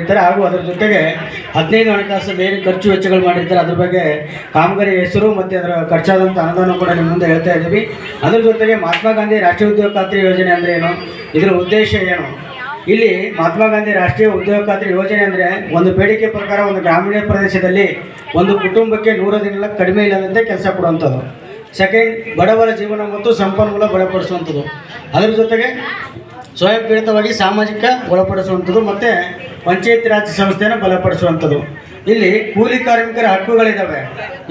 ಮಾಡಿರ್ತಾರೆ ಹಾಗೂ ಅದರ ಜೊತೆಗೆ ಹದಿನೈದು ಹಣಕಾಸು ಬೇರೆ ಖರ್ಚು ವೆಚ್ಚಗಳು ಮಾಡಿರ್ತಾರೆ. ಅದ್ರ ಬಗ್ಗೆ ಕಾಮಗಾರಿ ಹೆಸರು ಮತ್ತು ಅದರ ಖರ್ಚಾದಂಥ ಅನುದಾನ ಕೂಡ ನಿಮ್ಮ ಮುಂದೆ ಹೇಳ್ತಾ ಇದ್ದೀವಿ. ಅದ್ರ ಜೊತೆಗೆ ಮಹಾತ್ಮ ಗಾಂಧಿ ರಾಷ್ಟ್ರೀಯ ಉದ್ಯೋಗ ಖಾತ್ರಿ ಯೋಜನೆ ಅಂದರೆ ಏನು? ಇದರ ಉದ್ದೇಶ ಏನು? ಇಲ್ಲಿ ಮಹಾತ್ಮ ಗಾಂಧಿ ರಾಷ್ಟ್ರೀಯ ಉದ್ಯೋಗ ಖಾತ್ರಿ ಯೋಜನೆ ಅಂದರೆ ಒಂದು ಬೇಡಿಕೆ ಪ್ರಕಾರ ಒಂದು ಗ್ರಾಮೀಣ ಪ್ರದೇಶದಲ್ಲಿ ಒಂದು ಕುಟುಂಬಕ್ಕೆ ನೂರು ದಿನ ಕಡಿಮೆ ಇಲ್ಲದಂತೆ ಕೆಲಸ ಕೊಡುವಂಥದ್ದು. ಸೆಕೆಂಡ್ ಬಡವರ ಜೀವನ ಮತ್ತು ಸಂಪನ್ಮೂಲ ಬಲಪಡಿಸುವಂಥದ್ದು. ಅದರ ಜೊತೆಗೆ ಸ್ವಯಂ ಪ್ರೇರಿತವಾಗಿ ಸಾಮಾಜಿಕ ಒಳಪಡಿಸುವಂಥದ್ದು. ಮತ್ತು ಪಂಚಾಯತ್ ರಾಜ್ ಸಂಸ್ಥೆಯನ್ನು ಬಲಪಡಿಸುವಂಥದ್ದು. ಇಲ್ಲಿ ಕೂಲಿ ಕಾರ್ಮಿಕರ ಹಕ್ಕುಗಳಿದ್ದಾವೆ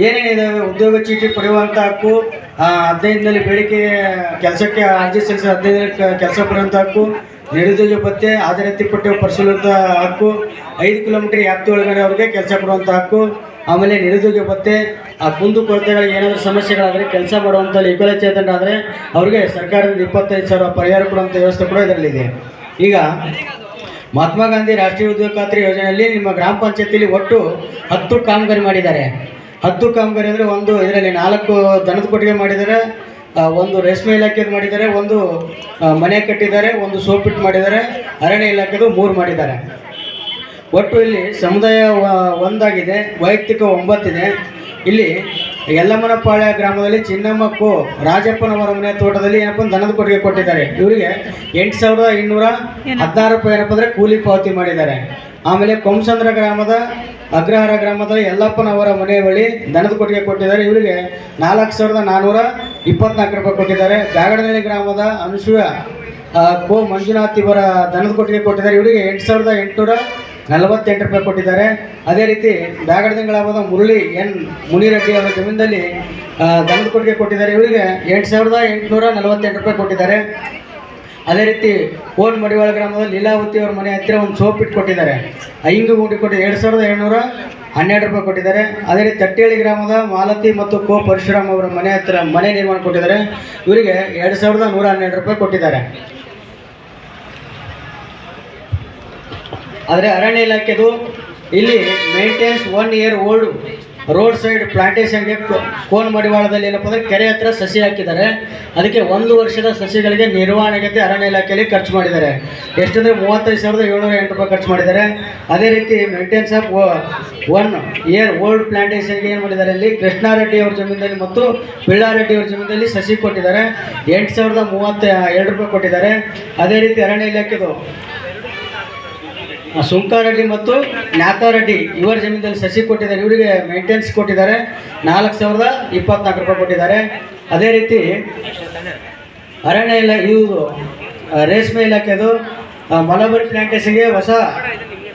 ಏನೇನಿದ್ದಾವೆ ಉದ್ಯೋಗ ಚೀಟಿ ಪಡೆಯುವಂಥ ಹಕ್ಕು ಹದಿನೈದಿನಲ್ಲಿ ಬೇಡಿಕೆ ಕೆಲಸಕ್ಕೆ ಅರ್ಜಿ ಸಲ್ಲಿಸಿ ಹದಿನೈದರಲ್ಲಿ ಕೆಲಸ ಪಡೆಯುವಂಥ ಹಕ್ಕು, ನಿರುದ್ಯೋಗ ಪತ್ತೆ ಆದರೆ ಪಟ್ಟಿ ಪರಿಶೀಲಿಸುವಂಥ ಹಕ್ಕು, ಐದು ಕಿಲೋಮೀಟರ್ ವ್ಯಾಪ್ತಿ ಒಳಗಡೆ ಅವರಿಗೆ ಕೆಲಸ ಕೊಡುವಂಥ ಹಕ್ಕು, ಆಮೇಲೆ ನಿರುದ್ಯೋಗ ಭತ್ಯೆ, ಆ ಕುಂದು ಕೊರತೆಗಳ ಏನಾದರೂ ಸಮಸ್ಯೆಗಳಾದರೆ ಕೆಲಸ ಮಾಡುವಂಥ ವಿಕಲಚೇತನರಾದರೆ ಅವರಿಗೆ ಸರ್ಕಾರದಿಂದ ಇಪ್ಪತ್ತೈದು ಸಾವಿರ ಪರಿಹಾರ ಕೊಡುವಂಥ ವ್ಯವಸ್ಥೆ ಕೂಡ ಇದರಲ್ಲಿದೆ. ಈಗ ಮಹಾತ್ಮ ಗಾಂಧಿ ರಾಷ್ಟ್ರೀಯ ಉದ್ಯೋಗ ಖಾತ್ರಿ ಯೋಜನೆಯಲ್ಲಿ ನಿಮ್ಮ ಗ್ರಾಮ ಪಂಚಾಯತಿಯಲ್ಲಿ ಒಟ್ಟು ಹತ್ತು ಕಾಮಗಾರಿ ಮಾಡಿದ್ದಾರೆ. ಹತ್ತು ಕಾಮಗಾರಿ ಅಂದರೆ ಒಂದು ಇದರಲ್ಲಿ ನಾಲ್ಕು ದನದ ಕೊಟ್ಟಿಗೆ ಮಾಡಿದ್ದಾರೆ ಒಂದು ರೇಷ್ಮೆ ಇಲಾಖೆದು ಮಾಡಿದ್ದಾರೆ, ಒಂದು ಮನೆ ಕಟ್ಟಿದ್ದಾರೆ, ಒಂದು ಸೋಪಿಟ್ಟು ಮಾಡಿದ್ದಾರೆ, ಅರಣ್ಯ ಇಲಾಖೆದು ಮೂರು ಮಾಡಿದ್ದಾರೆ. ಒಟ್ಟು ಇಲ್ಲಿ ಸಮುದಾಯ ಒಂದಾಗಿದೆ, ವೈಯಕ್ತಿಕ ಒಂಬತ್ತಿದೆ. ಇಲ್ಲಿ ಯಲ್ಲಮ್ಮನಪಾಳ್ಯ ಗ್ರಾಮದಲ್ಲಿ ಚಿನ್ನಮ್ಮ ಕೋ ರಾಜಪ್ಪನವರ ಮನೆ ತೋಟದಲ್ಲಿ ಏನಪ್ಪ ದನದ ಕೊಟ್ಟಿಗೆ ಕೊಟ್ಟಿದ್ದಾರೆ. ಇವರಿಗೆ ಎಂಟು ಸಾವಿರದ ಇನ್ನೂರ ಹದಿನಾರು ರೂಪಾಯಿ ಏನಪ್ಪ ಅಂದರೆ ಕೂಲಿ ಪಾವತಿ ಮಾಡಿದ್ದಾರೆ. ಆಮೇಲೆ ಕೊಂಸಂದ್ರ ಗ್ರಾಮದ ಅಗ್ರಹಾರ ಗ್ರಾಮದ ಯಲ್ಲಪ್ಪನವರ ಮನೆ ಬಳಿ ದನದ ಕೊಟ್ಟಿಗೆ ಕೊಟ್ಟಿದ್ದಾರೆ. ಇವರಿಗೆ ನಾಲ್ಕು ಸಾವಿರದ ನಾನ್ನೂರ ಇಪ್ಪತ್ನಾಲ್ಕು ರೂಪಾಯಿ ಕೊಟ್ಟಿದ್ದಾರೆ. ಗಾಗಡನಹಳ್ಳಿ ಗ್ರಾಮದ ಅನುಸೂಯ ಕೋ ಮಂಜುನಾಥ್ ಇವರ ದನದ ಕೊಟ್ಟಿಗೆ ಕೊಟ್ಟಿದ್ದಾರೆ. ಇವರಿಗೆ ಎಂಟು ಸಾವಿರದ ಎಂಟುನೂರ ನಲವತ್ತೆಂಟು ರೂಪಾಯಿ ಕೊಟ್ಟಿದ್ದಾರೆ. ಅದೇ ರೀತಿ ಬ್ಯಾಗಡದಿಂಗಳಾದ ಮುರಳಿ ಎನ್ ಮುನಿರೆಡ್ಡಿ ಅವರ ಜಮೀನದಲ್ಲಿ ಆ, ಕೊಡುಗೆ ಕೊಟ್ಟಿದ್ದಾರೆ. ಇವರಿಗೆ ಎಂಟು ಸಾವಿರದ ಎಂಟುನೂರ ನಲವತ್ತೆಂಟು ರೂಪಾಯಿ ಕೊಟ್ಟಿದ್ದಾರೆ. ಅದೇ ರೀತಿ ಓನ್ ಮಡಿವಾಳ ಗ್ರಾಮದ ಲೀಲಾವತಿ ಅವ್ರ ಮನೆ ಹತ್ತಿರ ಒಂದು ಸೋಪ್ ಇಟ್ಟು ಕೊಟ್ಟಿದ್ದಾರೆ. ಐಂಗು ಗುಂಡಿ ಕೊಟ್ಟು ಎರಡು ಸಾವಿರದ ಏಳ್ನೂರ ಹನ್ನೆರಡು ರೂಪಾಯಿ ಕೊಟ್ಟಿದ್ದಾರೆ. ಅದೇ ರೀತಿ ತಟ್ಟೇಳಿ ಗ್ರಾಮದ ಮಾಲತಿ ಮತ್ತು ಕೋ ಪರಶುರಾಮ್ ಅವರ ಮನೆ ಹತ್ತಿರ ಮನೆ ನಿರ್ಮಾಣ ಕೊಟ್ಟಿದ್ದಾರೆ. ಇವರಿಗೆ ಎರಡು ಸಾವಿರದ ನೂರ ಹನ್ನೆರಡು ರೂಪಾಯಿ ಕೊಟ್ಟಿದ್ದಾರೆ. ಆದರೆ ಅರಣ್ಯ ಇಲಾಖೆದು ಇಲ್ಲಿ maintenance one year old road side ಪ್ಲಾಂಟೇಶನ್ಗೆ ಕೋನ್ ಮಡಿವಾಳದಲ್ಲಿ ಏನಪ್ಪ ಅಂದರೆ ಕೆರೆ ಹತ್ರ ಸಸಿ ಹಾಕಿದ್ದಾರೆ. ಅದಕ್ಕೆ ಒಂದು ವರ್ಷದ ಸಸಿಗಳಿಗೆ ನಿರ್ವಹಣೆಗೆ ಅರಣ್ಯ ಇಲಾಖೆಯಲ್ಲಿ ಖರ್ಚು ಮಾಡಿದ್ದಾರೆ. ಎಷ್ಟಂದರೆ ಮೂವತ್ತೈದು ಸಾವಿರದ ಏಳ್ನೂರ ಎಂಟು ರೂಪಾಯಿ ಖರ್ಚು ಮಾಡಿದ್ದಾರೆ. ಅದೇ ರೀತಿ maintenance of one year old ಪ್ಲಾಂಟೇಶನ್ಗೆ ಏನು ಮಾಡಿದ್ದಾರೆ ಇಲ್ಲಿ ಕೃಷ್ಣಾರೆಡ್ಡಿ ಅವ್ರ ಜಮೀನಲ್ಲಿ ಮತ್ತು ಬಿಳ್ಳಾರೆಡ್ಡಿ ಅವ್ರ ಜಮೀನಲ್ಲಿ ಸಸಿ ಕೊಟ್ಟಿದ್ದಾರೆ. ಎಂಟು ಸಾವಿರದ ಮೂವತ್ತ, ಎರಡು ರೂಪಾಯಿ ಕೊಟ್ಟಿದ್ದಾರೆ. ಅದೇ ರೀತಿ ಅರಣ್ಯ ಇಲಾಖೆದು ಸುಂಕಾರೆಡ್ಡಿ ಮತ್ತು ನ್ಯಾತಾರೆಡ್ಡಿ ಇವರ ಜಮೀನಲ್ಲಿ ಸಸಿ ಕೊಟ್ಟಿದ್ದಾರೆ, ಇವರಿಗೆ ಮೇಂಟೆನೆನ್ಸ್ ಕೊಟ್ಟಿದ್ದಾರೆ. ನಾಲ್ಕು ಸಾವಿರದ ಇಪ್ಪತ್ನಾಲ್ಕು ರೂಪಾಯಿ ಕೊಟ್ಟಿದ್ದಾರೆ. ಅದೇ ರೀತಿ ಅರಣ್ಯ ಇಲಾಖೆ ಇವರು ರೇಷ್ಮೆ ಇಲಾಖೆದು ಮಲಬರಿ ಪ್ಲಾಂಟೇಶನ್ಗೆ ಹೊಸ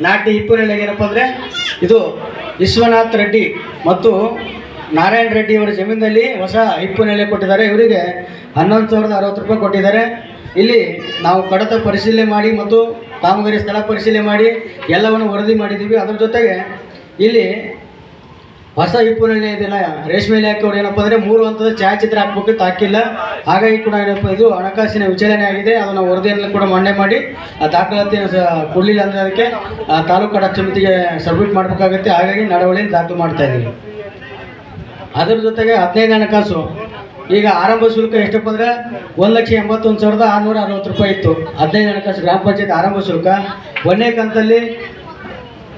ನಾಟಿ ಇಪ್ಪು ಏನಪ್ಪ ಅಂದರೆ ಇದು ವಿಶ್ವನಾಥ್ ರೆಡ್ಡಿ ಮತ್ತು ನಾರಾಯಣ ರೆಡ್ಡಿ ಅವರ ಜಮೀನಲ್ಲಿ ಹೊಸ ಇಪ್ಪು ನೆಲೆ ಕೊಟ್ಟಿದ್ದಾರೆ. ಇವರಿಗೆ ಹನ್ನೊಂದು ಸಾವಿರದ ಅರವತ್ತು ರೂಪಾಯಿ ಕೊಟ್ಟಿದ್ದಾರೆ. ಇಲ್ಲಿ ನಾವು ಕಡತ ಪರಿಶೀಲನೆ ಮಾಡಿ ಮತ್ತು ಕಾಮಗಾರಿ ಸ್ಥಳ ಪರಿಶೀಲನೆ ಮಾಡಿ ಎಲ್ಲವನ್ನು ವರದಿ ಮಾಡಿದ್ದೀವಿ. ಅದರ ಜೊತೆಗೆ ಇಲ್ಲಿ ಹೊಸ ಇಪ್ಪು ದಿನ ರೇಷ್ಮೆ ಇಲಾಖೆ ಅವ್ರು ಏನಪ್ಪ ಅಂದರೆ ಮೂರು ಹಂತದ ಛಾಯಾಚಿತ್ರ ಹಾಕ್ಬೇಕು, ತಾಕಿಲ್ಲ. ಹಾಗಾಗಿ ಕೂಡ ಏನಪ್ಪ ಇದು ಹಣಕಾಸಿನ ವಿಚಾರಣೆ ಆಗಿದೆ. ಅದನ್ನು ವರದಿಯನ್ನು ಕೂಡ ಮಂಡನೆ ಮಾಡಿ ಆ ದಾಖಲಾತಿಯನ್ನು ಕೊಡಲಿಲ್ಲ ಅಂದರೆ ಅದಕ್ಕೆ ತಾಲೂಕು ಕಡ ಸಮಿತಿಗೆ ಸಬ್ಮಿಟ್ ಮಾಡಬೇಕಾಗುತ್ತೆ. ಹಾಗಾಗಿ ನಡವಳಿ ದಾಖಲು ಮಾಡ್ತಾ ಇದ್ದೀವಿ. ಅದರ ಜೊತೆಗೆ ಹದಿನೈದು ಹಣಕಾಸು. ಈಗ ಆರಂಭ ಶುಲ್ಕ ಎಷ್ಟಪ್ಪ ಅಂದ್ರೆ ಒಂದು ಲಕ್ಷ ಎಂಬತ್ತೊಂದು ಸಾವಿರದ ಆರುನೂರ ಅರವತ್ತು ರೂಪಾಯಿ ಇತ್ತು. ಹದಿನೈದು ಹಣಕಾಸು ಗ್ರಾಮ ಪಂಚಾಯತ್ ಆರಂಭ ಶುಲ್ಕ. ಒಂದನೇ ಕಂತಲ್ಲಿ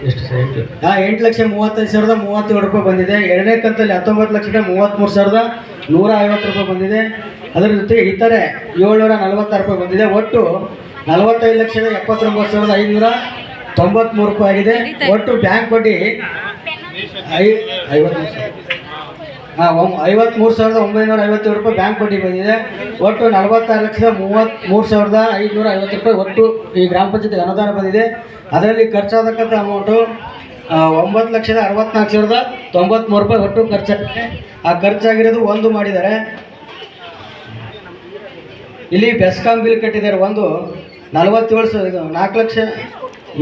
ಎಷ್ಟು ಸರ್, ಎಂಟು? ಲಕ್ಷ ಮೂವತ್ತೈದು ಸಾವಿರದ ಮೂವತ್ತೇಳು ರೂಪಾಯಿ ಬಂದಿದೆ. ಎರಡನೇ ಕಂತಲ್ಲಿ ಹತ್ತೊಂಬತ್ತು ಲಕ್ಷದ ಮೂವತ್ತ್ಮೂರು ಸಾವಿರದ ನೂರ ಐವತ್ತು ರೂಪಾಯಿ ಬಂದಿದೆ. ಅದರ ಜೊತೆಗೆ ಇತರೆ ಏಳ್ನೂರ ನಲವತ್ತಾರು ರೂಪಾಯಿ ಬಂದಿದೆ. ಒಟ್ಟು ನಲವತ್ತೈದು ಲಕ್ಷದ ಎಪ್ಪತ್ತೊಂಬತ್ತು ಸಾವಿರದ ಐದುನೂರ ತೊಂಬತ್ತ್ಮೂರು ರೂಪಾಯಿ ಆಗಿದೆ. ಒಟ್ಟು ಬ್ಯಾಂಕ್ ಬಡ್ಡಿ ಐ ಐವತ್ತು ಐವತ್ತ್ಮೂರು ಸಾವಿರದ ಒಂಬೈನೂರ ಐವತ್ತೇಳು ರೂಪಾಯಿ ಬ್ಯಾಂಕ್ ಬಡ್ಡಿ ಬಂದಿದೆ. ಒಟ್ಟು ನಲವತ್ತಾರು ಲಕ್ಷದ ಮೂವತ್ತ್ಮೂರು ಸಾವಿರದ ಐದುನೂರ ಐವತ್ತು ರೂಪಾಯಿ ಒಟ್ಟು ಈ ಗ್ರಾಮ ಪಂಚಾಯತಿ ಅನುದಾನ ಬಂದಿದೆ. ಅದರಲ್ಲಿ ಖರ್ಚಾದಕ್ಕಂಥ ಅಮೌಂಟು ಒಂಬತ್ತು ಲಕ್ಷದ ಅರವತ್ನಾಲ್ಕು ಸಾವಿರದ ತೊಂಬತ್ತ್ಮೂರು ರೂಪಾಯಿ ಒಟ್ಟು ಖರ್ಚಾಗಿದೆ ಆ ಖರ್ಚಾಗಿರೋದು ಒಂದು ಮಾಡಿದ್ದಾರೆ. ಇಲ್ಲಿ ಬೆಸ್ಕಾಂ ಬಿಲ್ ಕಟ್ಟಿದ್ದಾರೆ ಒಂದು. ನಲವತ್ತೇಳು ಸಾವಿರ ನಾಲ್ಕು ಲಕ್ಷ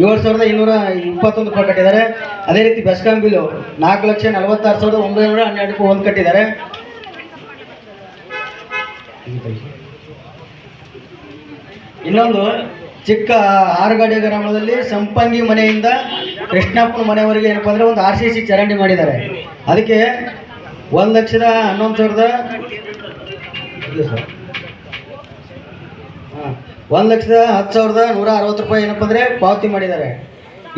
ಏಳು ಸಾವಿರದ ಇನ್ನೂರ ಇಪ್ಪತ್ತೊಂದು ರೂಪಾಯಿ ಕಟ್ಟಿದ್ದಾರೆ. ಅದೇ ರೀತಿ ಬೆಸ್ಕಾಂ ಬಿಲ್ಲು ನಾಲ್ಕು ಲಕ್ಷ ನಲವತ್ತಾರು ಸಾವಿರದ ಒಂಬೈನೂರ ಹನ್ನೆರಡು ರೂಪಾಯಿ ಒಂದು ಕಟ್ಟಿದ್ದಾರೆ. ಇನ್ನೊಂದು ಚಿಕ್ಕ ಆರುಗಾಡಿ ಗ್ರಾಮದಲ್ಲಿ ಸಂಪಂಗಿ ಮನೆಯಿಂದ ಕೃಷ್ಣಪ್ಪನ ಮನೆಯವರೆಗೆ ಏನಪ್ಪ ಅಂದರೆ ಒಂದು ಆರ್ ಸಿ ಸಿ ಚರಂಡಿ ಮಾಡಿದ್ದಾರೆ. ಅದಕ್ಕೆ ಒಂದು ಲಕ್ಷದ ಹನ್ನೊಂದು ಸಾವಿರದ ಒಂದು ಲಕ್ಷದ ಹತ್ತು ಸಾವಿರದ ನೂರ ಅರವತ್ತು ರೂಪಾಯಿ ಏನಪ್ಪ ಅಂದರೆ ಪಾವತಿ ಮಾಡಿದ್ದಾರೆ.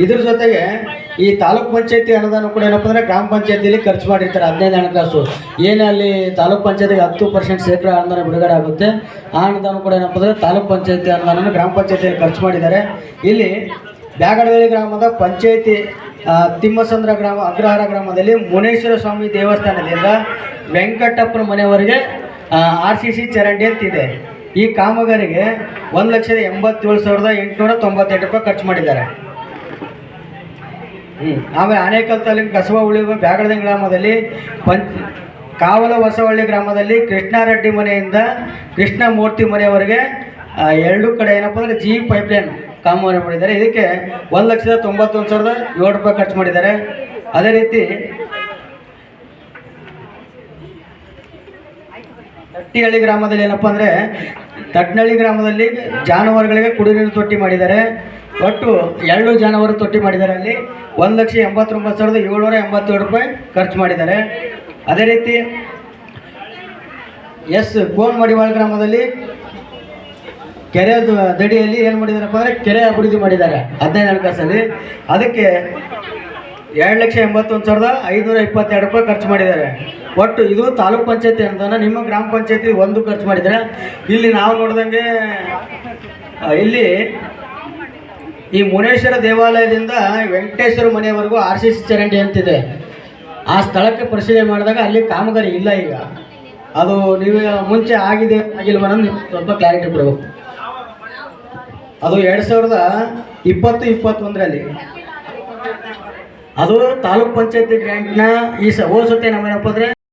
ಇದ್ರ ಜೊತೆಗೆ ಈ ತಾಲೂಕ್ ಪಂಚಾಯತಿ ಅನುದಾನ ಕೂಡ ಏನಪ್ಪ ಅಂದ್ರೆ ಗ್ರಾಮ ಪಂಚಾಯತಿಯಲ್ಲಿ ಖರ್ಚು ಮಾಡಿರ್ತಾರೆ, ಹದಿನೈದು ಹಣಕಾಸು. ಏನೇ ಅಲ್ಲಿ ತಾಲೂಕ್ ಪಂಚಾಯತಿಗೆ ಹತ್ತು ಪರ್ಸೆಂಟ್ ಶೇಕಡ ಅನುದಾನ ಬಿಡುಗಡೆ ಆಗುತ್ತೆ, ಆ ಅನುದಾನ ಕೂಡ ಏನಪ್ಪ ಅಂದ್ರೆ ತಾಲೂಕ್ ಪಂಚಾಯತಿ ಅನುದಾನ ಗ್ರಾಮ ಪಂಚಾಯತಿಯಲ್ಲಿ ಖರ್ಚು ಮಾಡಿದ್ದಾರೆ. ಇಲ್ಲಿ ಬ್ಯಾಗಡವಳ್ಳಿ ಗ್ರಾಮದ ಪಂಚಾಯತಿ ತಿಮ್ಮಸಂದ್ರ ಗ್ರಾಮ, ಅಗ್ರಹಾರ ಗ್ರಾಮದಲ್ಲಿ ಮುನೇಶ್ವರ ಸ್ವಾಮಿ ದೇವಸ್ಥಾನದಿಂದ ವೆಂಕಟಪ್ಪನ ಮನೆಯವರೆಗೆ ಆರ್ ಸಿ ಸಿ ಚರಂಡಿ ಅಂತಿದೆ. ಈ ಕಾಮಗಾರಿಗೆ ಒಂದು ಲಕ್ಷದ ಎಂಬತ್ತೇಳು ಸಾವಿರದ ಎಂಟುನೂರ ತೊಂಬತ್ತೆಂಟು ರೂಪಾಯಿ ಖರ್ಚು ಮಾಡಿದ್ದಾರೆ. ಆಮೇಲೆ ಆನೇಕಲ್ ತಾಲೂಕಿನ ಕಸಬ ಉಳಿಯುವ ಬ್ಯಾಗಡದ ಗ್ರಾಮದಲ್ಲಿ ಪಂಚ ಕಾವಲ ಹೊಸವಳ್ಳಿ ಗ್ರಾಮದಲ್ಲಿ ಕೃಷ್ಣಾರೆಡ್ಡಿ ಮನೆಯಿಂದ ಕೃಷ್ಣಮೂರ್ತಿ ಮನೆಯವರೆಗೆ ಎರಡು ಕಡೆ ಏನಪ್ಪ ಅಂದರೆ ಜಿ ಪೈಪ್ಲೈನ್ ಕಾಮಗಾರಿ ಮಾಡಿದ್ದಾರೆ. ಇದಕ್ಕೆ ಒಂದು ಲಕ್ಷದ ತೊಂಬತ್ತೊಂದು ಸಾವಿರದ ಏಳು ರೂಪಾಯಿ ಖರ್ಚು ಮಾಡಿದ್ದಾರೆ. ಅದೇ ರೀತಿ ತಟ್ಟಿಹಳ್ಳಿ ಗ್ರಾಮದಲ್ಲಿ ಏನಪ್ಪ ಅಂದರೆ ತಟ್ನಳ್ಳಿ ಗ್ರಾಮದಲ್ಲಿ ಜಾನುವಾರುಗಳಿಗೆ ಕುಡಿನೀರು ತೊಟ್ಟಿ ಮಾಡಿದ್ದಾರೆ. ಒಟ್ಟು ಎರಡು ಜಾನುವಾರು ತೊಟ್ಟಿ ಮಾಡಿದ್ದಾರೆ ಅಲ್ಲಿ. ಒಂದು ಲಕ್ಷ ಎಂಬತ್ತೊಂಬತ್ತು ಸಾವಿರದ ಏಳ್ನೂರ ಎಂಬತ್ತೇಳು ರೂಪಾಯಿ ಖರ್ಚು ಮಾಡಿದ್ದಾರೆ. ಅದೇ ರೀತಿ ಎಸ್ ಕೋನ್ ಮಡಿವಾಳ ಗ್ರಾಮದಲ್ಲಿ ಕೆರೆ ದಡಿಯಲ್ಲಿ ಏನು ಮಾಡಿದಾರಪ್ಪ ಅಂದರೆ ಕೆರೆ ಅಭಿವೃದ್ಧಿ ಮಾಡಿದ್ದಾರೆ. ಹದಿನೈದು ಹಣಕಾಸಲ್ಲಿ. ಅದಕ್ಕೆ ಎರಡು ಲಕ್ಷ ಎಂಬತ್ತೊಂದು ಸಾವಿರದ ಐದುನೂರ ಇಪ್ಪತ್ತೆರಡು ರೂಪಾಯಿ ಖರ್ಚು ಮಾಡಿದ್ದಾರೆ. ಒಟ್ಟು ಇದು ತಾಲೂಕ್ ಪಂಚಾಯತಿ ಅನುದಾನ ನಿಮ್ಮ ಗ್ರಾಮ ಪಂಚಾಯತಿ ಒಂದು ಖರ್ಚು ಮಾಡಿದ್ದಾರೆ ಇಲ್ಲಿ ನಾವು ನೋಡಿದಂಗೆ ಇಲ್ಲಿ ಈ ಮುನೇಶ್ವರ ದೇವಾಲಯದಿಂದ ವೆಂಕಟೇಶ್ವರ ಮನೆಯವರೆಗೂ ಆರ್ ಸಿ ಸಿ ಚರಂಡಿ ಅಂತಿದೆ. ಆ ಸ್ಥಳಕ್ಕೆ ಪರಿಶೀಲನೆ ಮಾಡಿದಾಗ ಅಲ್ಲಿ ಕಾಮಗಾರಿ ಇಲ್ಲ ಈಗ. ಅದು ನೀವು ಮುಂಚೆ ಆಗಿದೆ ಆಗಿಲ್ಲ ಮೇಡಮ್ ನೀವು ಸ್ವಲ್ಪ ಕ್ಲಾರಿಟಿ ಕೊಡಬೇಕು. ಅದು ಎರಡು ಸಾವಿರದ ಇಪ್ಪತ್ತು, ಇಪ್ಪತ್ತೊಂದರಲ್ಲಿ ಅದು ತಾಲೂಕ್ ಪಂಚಾಯತಿ ಗ್ರ್ಯಾಂಟ್ನ ಈ ಸ ಹೋದ ಸತಿ